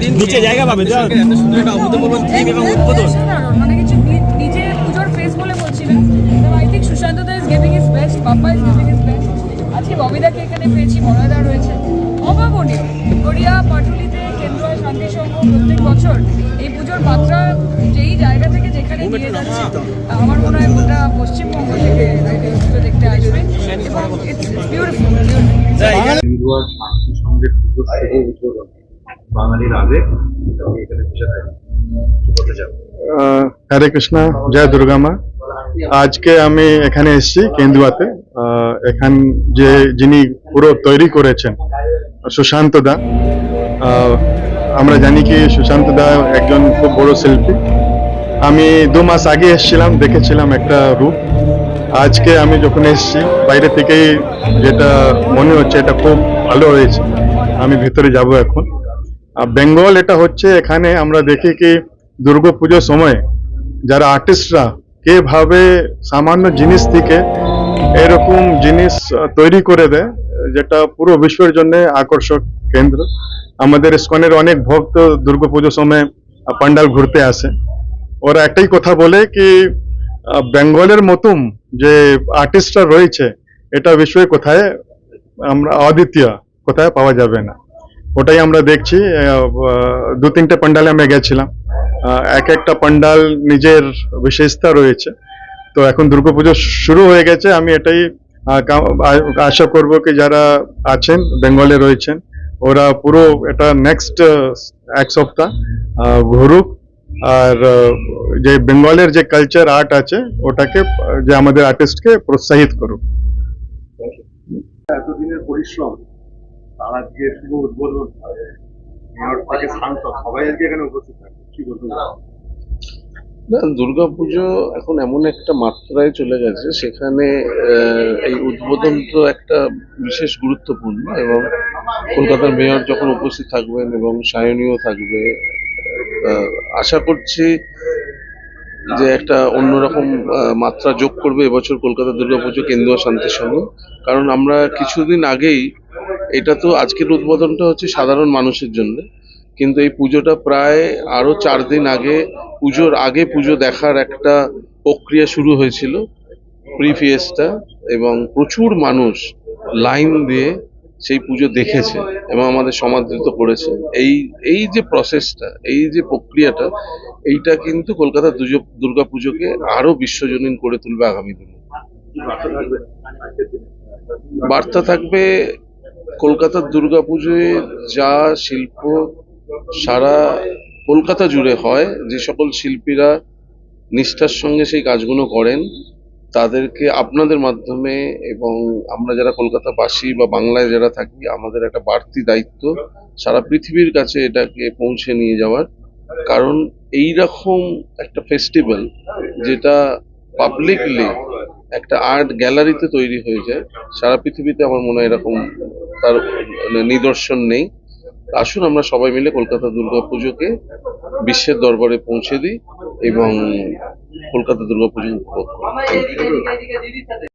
দিন নিচে জায়গা পাবে এত সুন্দর একটা অভূতপূর্ব থিম এবং উদ্বোধন মানে কিছু নিজে পুজোর ফেস বলে বলছিলেন I think Sushanta da is giving is best papa is giving is best আজকে ববিদাকে এখানে পেয়েছি রয়েছে। অভাবনীয়। গড়িয়া পাটুলিতে কেন্দ্র শান্তি সংঘ প্রত্যেক বছর। এই পুজোর মাত্রা যেই জায়গা থেকে যেখানে নিয়ে যাচ্ছে আমার। মনে হয় গোটা পশ্চিমবঙ্গ থেকে পুজো দেখতে আসবে। এবং ইটস বিউটিফুল বিউটিফুল শান্তি সঙ্গে পুজোর শুভ উদ্বোধন বাঙালির আবেগ এখানে হরে কৃষ্ণ, জয় দুর্গা মা। আজকে আমি এখানে এসেছি কেন্দুয়াতে। এখান যে যিনি পুরো তৈরি করেছেন, সুশান্ত দা। আমরা জানি কি সুশান্ত দা একজন খুব বড় শিল্পী। আমি দু মাস আগে এসেছিলাম, দেখেছিলাম একটা রূপ। আজকে আমি যখন এসেছি, বাইরে থেকেই যেটা মনে হচ্ছে এটা খুব ভালো হয়েছে। আমি ভিতরে যাব এখন। বেঙ্গল এটা হচ্ছে এখানে আমরা দেখি কি দুর্গাপুজোর সময় যারা আর্টিস্টরা কীভাবে সামান্য জিনিস থেকে এরকম জিনিস তৈরি করে দেয়, যেটা পুরো বিশ্বের জন্য আকর্ষক কেন্দ্র। আমাদের ইস্কনের অনেক ভক্ত দুর্গাপুজোর সময় পান্ডাল ঘুরতে আসে। ওরা একটাই কথা বলে কি বেঙ্গলের মতন যে আর্টিস্টরা রয়েছে, এটা বিশ্বে কোথায় আমরা অদ্বিতীয় কোথায় পাওয়া যাবে না। ওটাই আমরা দেখছি। দু তিনটে পান্ডালে আমি গেছিলাম। এক একটা পান্ডাল নিজের বিশেষতা রয়েছে। তো এখন দুর্গাপুজো শুরু হয়ে গেছে। আমি এটাই আশা করব কি যারা আছেন, বেঙ্গলে রয়েছেন, ওরা পুরো এটা নেক্সট এক সপ্তাহ ঘুরুক। আর যে বেঙ্গলের যে কালচার আর্ট আছে, ওটাকে, যে আমাদের আর্টিস্টকে প্রোৎসাহিত করুক। এতদিনের পরিশ্রম তার আজকে শুভ উদ্বোধন মেয়র থেকে সাংসদ সবাই আজকে এখানে উপস্থিত থাকে। কি বলতে না, দুর্গাপুজো এখন এমন একটা মাত্রায় চলে গেছে, সেখানে এই উদ্বোধন তো একটা বিশেষ গুরুত্বপূর্ণ এবং কলকাতার মেয়র যখন উপস্থিত থাকবেন এবং সায়নীয় থাকবে আশা করছি যে একটা অন্যরকম মাত্রা যোগ করবে এবছর কলকাতা দুর্গাপুজো কেন্দ্রীয় শান্তির সঙ্গে। কারণ আমরা কিছুদিন আগেই এটা তো আজকের উদ্বোধনটা হচ্ছে সাধারণ মানুষের জন্য, কিন্তু এই পুজোটা প্রায় আরও চার দিন আগে, পুজোর আগে পুজো দেখার একটা প্রক্রিয়া শুরু হয়েছিল প্রি প্রিফিয়েসটা এবং প্রচুর মানুষ লাইন দিয়ে সেই পুজো দেখেছে এবং আমাদের সমাদৃত করেছে। এই এই যে প্রসেসটা এই যে প্রক্রিয়াটা, এইটা কিন্তু কলকাতা দুর্গা পুজোকে আরও বিশ্বজনীন করে তুলবে আগামী দিনে। বার্তা থাকবে? কলকাতার দুর্গাপুজোয় যা শিল্প সারা কলকাতা জুড়ে হয়, যে সকল শিল্পীরা নিষ্ঠার সঙ্গে সেই কাজগুলো করেন, তাদেরকে আপনাদের মাধ্যমে এবং আমরা যারা কলকাতাবাসী বা বাংলায় যারা থাকি, আমাদের একটা বাড়তি দায়িত্ব সারা পৃথিবীর কাছে এটাকে পৌঁছে নিয়ে যাওয়ার। কারণ এই রকম একটা ফেস্টিভ্যাল যেটা পাবলিকলি একটা আর্ট গ্যালারিতে তৈরি হয়ে যায়, সারা পৃথিবীতে আমার মনে হয় এরকম তার নিদর্শন নেই। আসুন আমরা সবাই মিলে কলকাতা দুর্গাপুজোকে বিশ্বের দরবারে পৌঁছে দিই এবং কলকাতা দুর্গাপুজো উপভোগ